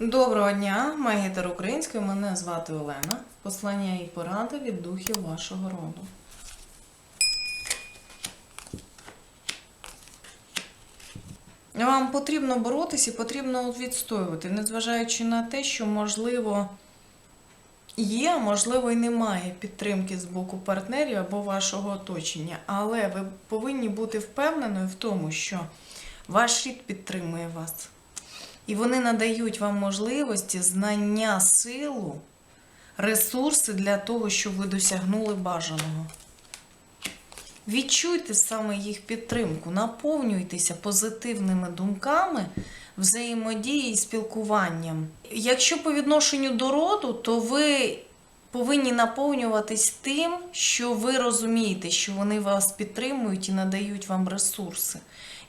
Доброго дня, магітер української, мене звати Олена. Послання і поради від духів вашого роду. Вам потрібно боротися і потрібно відстоювати, незважаючи на те, що можливо є, а можливо і немає підтримки з боку партнерів або вашого оточення. Але ви повинні бути впевненою в тому, що ваш рід підтримує вас. І вони надають вам можливості, знання, силу, ресурси для того, щоб ви досягнули бажаного. Відчуйте саме їх підтримку, наповнюйтеся позитивними думками, взаємодії і спілкуванням. Якщо по відношенню до роду, то ви повинні наповнюватись тим, що ви розумієте, що вони вас підтримують і надають вам ресурси.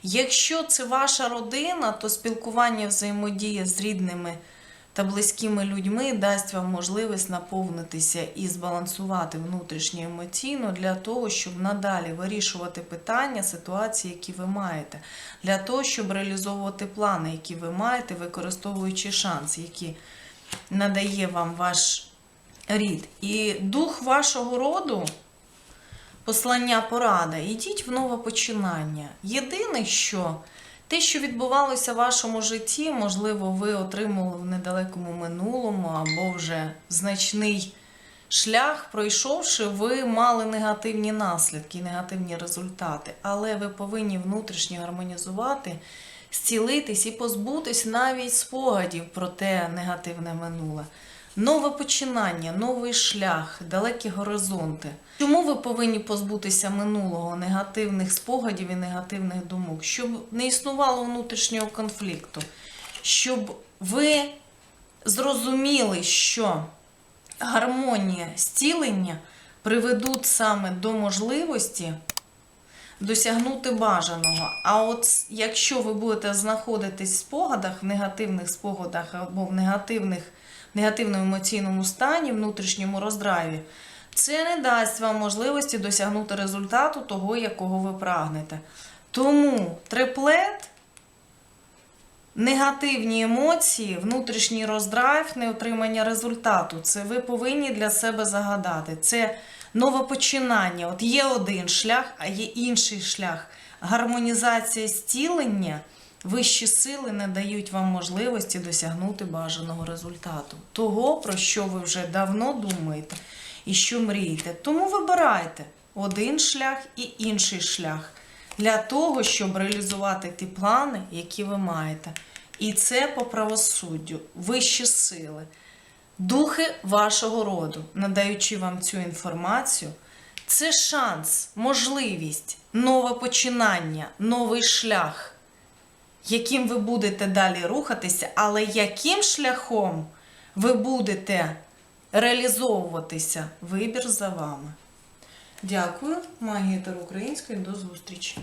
Якщо це ваша родина, то спілкування взаємодія з рідними та близькими людьми дасть вам можливість наповнитися і збалансувати внутрішньо емоційно для того, щоб надалі вирішувати питання, ситуації, які ви маєте, для того, щоб реалізовувати плани, які ви маєте, використовуючи шанс, які надає вам ваш рід. І дух вашого роду. Послання порада, ідіть в нове починання. Єдине, що те, що відбувалося в вашому житті, можливо, ви отримали в недалекому минулому або вже значний шлях, пройшовши, ви мали негативні наслідки, негативні результати. Але ви повинні внутрішньо гармонізувати, зцілитись і позбутись навіть спогадів про те негативне минуле. Нове починання, новий шлях, далекі горизонти. Чому ви повинні позбутися минулого, негативних спогадів і негативних думок? Щоб не існувало внутрішнього конфлікту, щоб ви зрозуміли, що гармонія зцілення приведуть саме до можливості досягнути бажаного. А от якщо ви будете знаходитись в спогадах, в негативних спогадах або в негативних, негативному емоційному стані, внутрішньому роздраві, це не дасть вам можливості досягнути результату того, якого ви прагнете. Тому триплет, негативні емоції, внутрішній роздрайв, неотримання результату це ви повинні для себе загадати. Це нове починання. От є один шлях, а є інший шлях. Гармонізація зцілення. Вищі сили не дають вам можливості досягнути бажаного результату. Того, про що ви вже давно думаєте і що мрієте. Тому вибирайте один шлях і інший шлях для того, щоб реалізувати ті плани, які ви маєте. І це по правосуддю, вищі сили, духи вашого роду, надаючи вам цю інформацію. Це шанс, можливість, нове починання, новий шлях яким ви будете далі рухатися, але яким шляхом ви будете реалізовуватися, вибір за вами. Дякую, магія та української, до зустрічі!